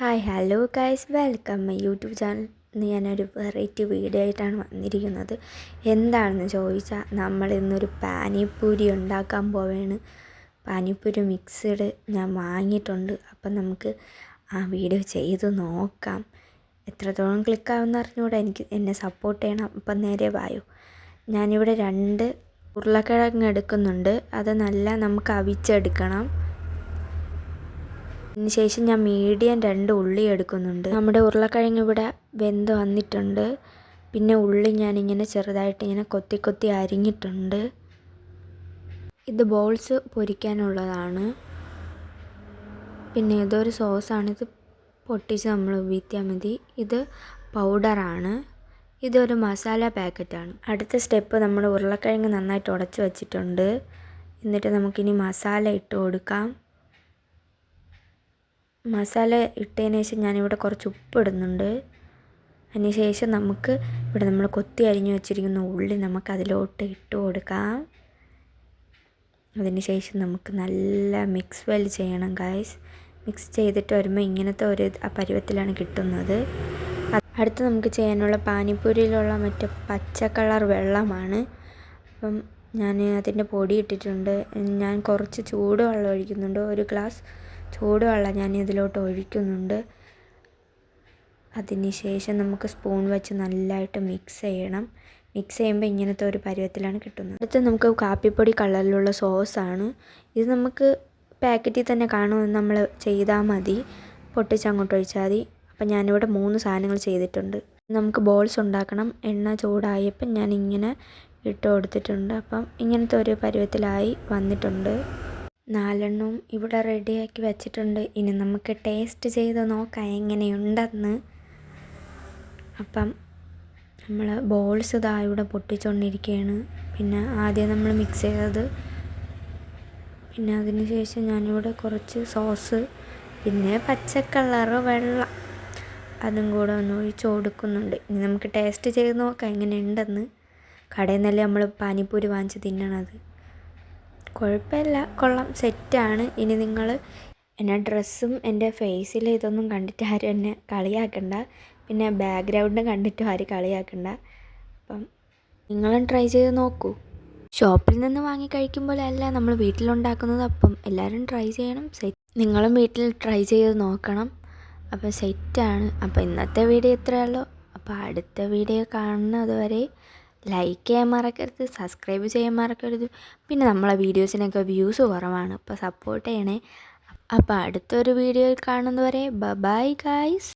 Hi hello guys. Welcome my YouTube channel. ഇന്ന് ഞാനൊരു variety video ആയിട്ടാണ് വന്നിരിക്കുന്നത്. എന്താണെന്ന് ചോദിച്ചാൽ നമ്മൾ ഇന്നൊരു പാനിപ്പൂരി ഉണ്ടാക്കാൻ പോവാണ്. പാനിപ്പൂരി മിക്സഡ് ഞാൻ വാങ്ങിയിട്ടുണ്ട്. അപ്പം നമുക്ക് ആ വീഡിയോ ചെയ്ത് നോക്കാം. എത്രത്തോളം ക്ലിക്കാവുമെന്ന് അറിഞ്ഞുകൂടെ എനിക്ക് എന്നെ സപ്പോർട്ട് ചെയ്യണം. അപ്പം നേരെ വായു. ഞാനിവിടെ രണ്ട് ഉരുളക്കിഴങ്ങ് എടുക്കുന്നുണ്ട്. അത് നല്ല നമുക്ക് അവിച്ചെടുക്കണം. അതിന് ശേഷം ഞാൻ മീഡിയം രണ്ട് ഉള്ളി എടുക്കുന്നുണ്ട്. നമ്മുടെ ഉരുളക്കിഴങ്ങ് ഇവിടെ വെന്ത് വന്നിട്ടുണ്ട്. പിന്നെ ഉള്ളി ഞാനിങ്ങനെ ചെറുതായിട്ട് ഇങ്ങനെ കൊത്തി കൊത്തി അരിഞ്ഞിട്ടുണ്ട്. ഇത് ബോൾസ് പൊരിക്കാനുള്ളതാണ്. പിന്നെ ഇതൊരു സോസാണ് ഇത് പൊട്ടിച്ച് നമ്മൾ ഉപയോഗിച്ചാൽ മതി. ഇത് പൗഡറാണ്. ഇതൊരു മസാല പാക്കറ്റാണ്. അടുത്ത സ്റ്റെപ്പ് നമ്മൾ ഉരുളക്കിഴങ്ങ് നന്നായിട്ട് ഉടച്ച് വെച്ചിട്ടുണ്ട്. എന്നിട്ട് നമുക്കിനി മസാല ഇട്ട് കൊടുക്കാം. മസാല ഇട്ടതിന് ശേഷം ഞാനിവിടെ കുറച്ച് ഉപ്പ് ഇടുന്നുണ്ട് അതിന് ശേഷം നമുക്ക് ഇവിടെ നമ്മൾ കൊത്തി അരിഞ്ഞു വെച്ചിരിക്കുന്ന ഉള്ളി നമുക്ക് അതിലോട്ട് ഇട്ട് കൊടുക്കാം. അതിന് ശേഷം നമുക്ക് നല്ല മിക്സ് വെൽ ചെയ്യണം ഗായ്സ് മിക്സ് ചെയ്തിട്ട് വരുമ്പോൾ ഇങ്ങനത്തെ ഒരു പരുവത്തിലാണ് കിട്ടുന്നത്. അടുത്ത് നമുക്ക് ചെയ്യാനുള്ള പാനിപ്പൂരിയിലുള്ള മറ്റേ പച്ച കളർ വെള്ളമാണ്. അപ്പം ഞാൻ അതിന്റെ പൊടി ഇട്ടിട്ടുണ്ട്. ഞാൻ കുറച്ച് ചൂടുവെള്ളം ഒഴിക്കുന്നുണ്ട്. ഒരു ഗ്ലാസ് ചൂടുവെള്ളം ഞാൻ ഇതിലോട്ട് ഒഴിക്കുന്നുണ്ട്. അതിന് ശേഷം നമുക്ക് സ്പൂൺ വെച്ച് നല്ലതായിട്ട് മിക്സ് ചെയ്യണം. മിക്സ് ചെയ്യുമ്പോൾ ഇങ്ങനത്തെ ഒരു പരുവത്തിലാണ് കിട്ടുന്നത്. അടുത്ത് നമുക്ക് കാപ്പിപ്പൊടി കളറിലുള്ള സോസാണ് ഇത് നമുക്ക് പാക്കറ്റിൽ തന്നെ കാണുമെന്ന് നമ്മൾ ചെയ്താൽ മതി. പൊട്ടിച്ച് അങ്ങോട്ട് ഒഴിച്ചാൽ മതി. അപ്പം ഞാനിവിടെ മൂന്ന് സാധനങ്ങൾ ചെയ്തിട്ടുണ്ട്. നമുക്ക് ബോൾസ് ഉണ്ടാക്കണം. എണ്ണ ചൂടായപ്പം ഞാൻ ഇങ്ങനെ ഇട്ട് കൊടുത്തിട്ടുണ്ട്. അപ്പം ഇങ്ങനത്തെ ഒരു പരുവത്തിലായി വന്നിട്ടുണ്ട്. നാലെണ്ണവും ഇവിടെ റെഡിയാക്കി വെച്ചിട്ടുണ്ട്. ഇനി നമുക്ക് ടേസ്റ്റ് ചെയ്ത് നോക്കാം എങ്ങനെയുണ്ടെന്ന്. അപ്പം നമ്മൾ ബോൾസ് ഇതാ ഇവിടെ പൊട്ടിച്ചുകൊണ്ടിരിക്കുകയാണ് പിന്നെ ആദ്യം നമ്മൾ മിക്സ് ചെയ്തത്. പിന്നെ അതിന് ശേഷം ഞാനിവിടെ കുറച്ച് സോസ് പിന്നെ പച്ചക്കളറ് കളറ് വെള്ളം അതും കൂടെ ഒന്ന് ഒഴിച്ച് കൊടുക്കുന്നുണ്ട്. ഇനി നമുക്ക് ടേസ്റ്റ് ചെയ്ത് നോക്കാം എങ്ങനെയുണ്ടെന്ന്. കടയിൽ നിന്നല്ലേ നമ്മൾ പാനിപ്പൂരി വാങ്ങിച്ച് തിന്നണത്. കുഴപ്പമില്ല. കൊള്ളാം. സെറ്റാണ്. ഇനി നിങ്ങൾ എന്നെ ഡ്രസ്സും എന്റെ ഫേസിൽ ഇതൊന്നും കണ്ടിട്ട് ആരും എന്നെ കളിയാക്കണ്ട. പിന്നെ ബാക്ക്ഗ്രൗണ്ട് കണ്ടിട്ടും ആരും കളിയാക്കണ്ട. അപ്പം നിങ്ങളും ട്രൈ ചെയ്ത് നോക്കൂ. ഷോപ്പിൽ നിന്ന് വാങ്ങി കഴിക്കുമ്പോഴല്ല നമ്മൾ വീട്ടിലുണ്ടാക്കുന്നത് അപ്പം എല്ലാവരും ട്രൈ ചെയ്യണം. സെറ്റ് നിങ്ങളും വീട്ടിൽ ട്രൈ ചെയ്ത് നോക്കണം. അപ്പോൾ സെറ്റാണ്. അപ്പോൾ ഇന്നത്തെ വീഡിയോ ഇത്രയേ ഉള്ളൂ. അപ്പോൾ അടുത്ത വീഡിയോ കാണുന്നത് വരെ ലൈക്ക് ചെയ്യാൻ മറക്കരുത് സബ്സ്ക്രൈബ് ചെയ്യാൻ മറക്കരുത്. പിന്നെ നമ്മളെ വീഡിയോസിനൊക്കെ വ്യൂസ് കുറവാണ്. അപ്പോൾ സപ്പോർട്ട് ചെയ്യണേ. അപ്പോൾ അടുത്തൊരു വീഡിയോയിൽ കാണുന്നവരെ ബ ഗായ്സ്